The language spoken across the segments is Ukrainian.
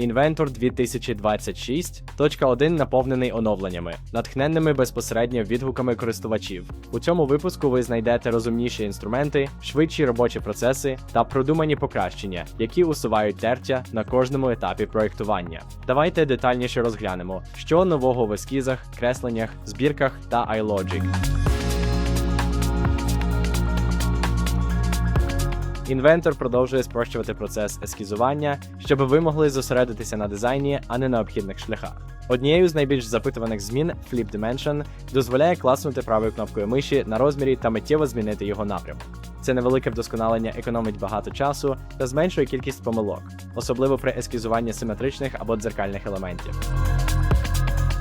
Inventor 2026.1 наповнений оновленнями, натхненними безпосередньо відгуками користувачів. У цьому випуску ви знайдете розумніші інструменти, швидші робочі процеси та продумані покращення, які усувають тертя на кожному етапі проєктування. Давайте детальніше розглянемо, що нового в ескізах, кресленнях, збірках та iLogic. Інвентор продовжує спрощувати процес ескізування, щоб ви могли зосередитися на дизайні, а не на обхідних шляхах. Однією з найбільш запитуваних змін Flip Dimension дозволяє класнути правою кнопкою миші на розмірі та миттєво змінити його напрямок. Це невелике вдосконалення економить багато часу та зменшує кількість помилок, особливо при ескізуванні симетричних або дзеркальних елементів.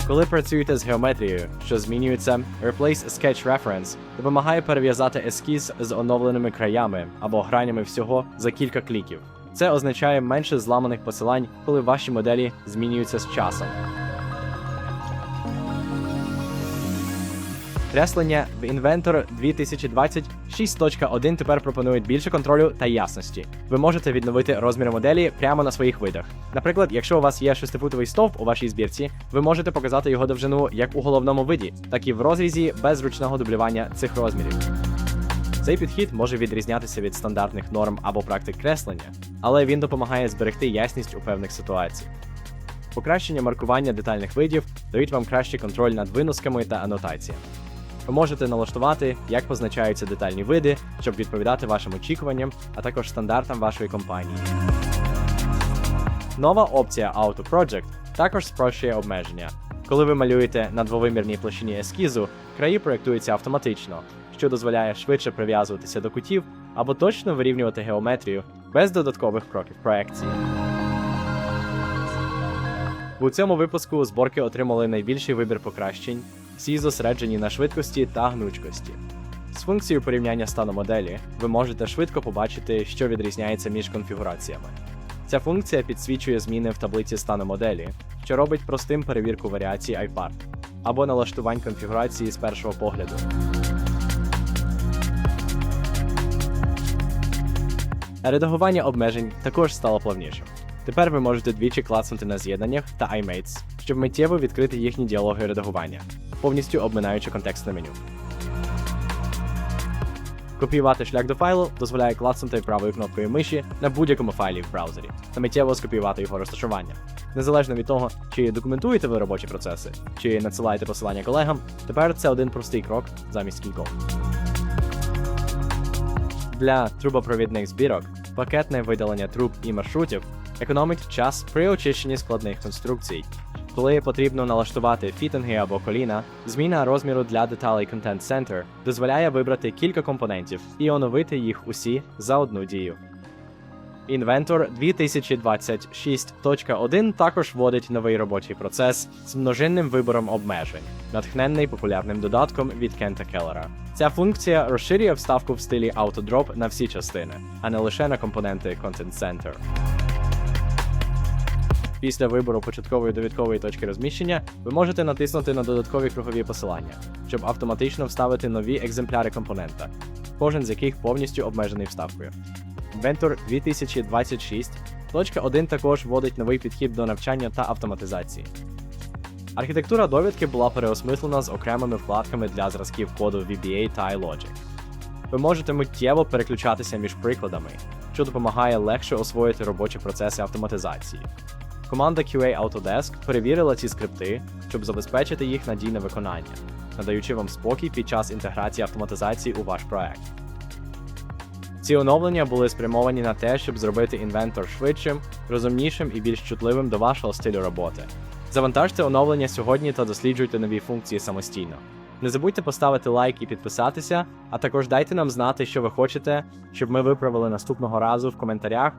Коли працюєте з геометрією, що змінюється, Replace Sketch Reference допомагає перев'язати ескіз з оновленими краями або гранями всього за кілька кліків. Це означає менше зламаних посилань, коли ваші моделі змінюються з часом. Креслення в Inventor 2020 6.1 тепер пропонують більше контролю та ясності. Ви можете відновити розміри моделі прямо на своїх видах. Наприклад, якщо у вас є шестифутовий стовп у вашій збірці, ви можете показати його довжину як у головному виді, так і в розрізі без ручного дублювання цих розмірів. Цей підхід може відрізнятися від стандартних норм або практик креслення, але він допомагає зберегти ясність у певних ситуаціях. Покращення маркування детальних видів дають вам кращий контроль над виносками та анотаціями. Ви можете налаштувати, як позначаються детальні види, щоб відповідати вашим очікуванням, а також стандартам вашої компанії. Нова опція Auto Project також спрощує обмеження. Коли ви малюєте на двовимірній площині ескізу, краї проєктуються автоматично, що дозволяє швидше прив'язуватися до кутів або точно вирівнювати геометрію без додаткових кроків проекції. У цьому випуску зборки отримали найбільший вибір покращень, всі зосереджені на швидкості та гнучкості. З функцією порівняння стану моделі ви можете швидко побачити, що відрізняється між конфігураціями. Ця функція підсвічує зміни в таблиці стану моделі, що робить простим перевірку варіацій iPart або налаштувань конфігурації з першого погляду. Редагування обмежень також стало плавнішим. Тепер ви можете двічі клацнути на з'єднаннях та iMates, щоб миттєво відкрити їхні діалоги редагування, повністю обминаючи контекстне меню. Копіювати шлях до файлу дозволяє клацнути правою кнопкою миші на будь-якому файлі в браузері та миттєво скопіювати його розташування. Незалежно від того, чи документуєте ви робочі процеси, чи надсилаєте посилання колегам, тепер це один простий крок замість кількох. Для трубопровідних збірок пакетне видалення труб і маршрутів економить час при очищенні складних конструкцій. Коли потрібно налаштувати фітинги або коліна, зміна розміру для деталей Content Center дозволяє вибрати кілька компонентів і оновити їх усі за одну дію. Inventor 2026.1 також вводить новий робочий процес з множинним вибором обмежень, натхненний популярним додатком від Кента Келлера. Ця функція розширює вставку в стилі AutoDrop на всі частини, а не лише на компоненти Content Center. Після вибору початкової довідкової точки розміщення ви можете натиснути на додаткові кругові посилання, щоб автоматично вставити нові екземпляри компонента, кожен з яких повністю обмежений вставкою. Inventor 2026.1 також вводить новий підхід до навчання та автоматизації. Архітектура довідки була переосмислена з окремими вкладками для зразків коду VBA та iLogic. Ви можете миттєво переключатися між прикладами, що допомагає легше освоїти робочі процеси автоматизації. Команда QA Autodesk перевірила ці скрипти, щоб забезпечити їх надійне виконання, надаючи вам спокій під час інтеграції автоматизації у ваш проект. Ці оновлення були спрямовані на те, щоб зробити інвентор швидшим, розумнішим і більш чутливим до вашого стилю роботи. Завантажте оновлення сьогодні та досліджуйте нові функції самостійно. Не забудьте поставити лайк і підписатися, а також дайте нам знати, що ви хочете, щоб ми виправили наступного разу в коментарях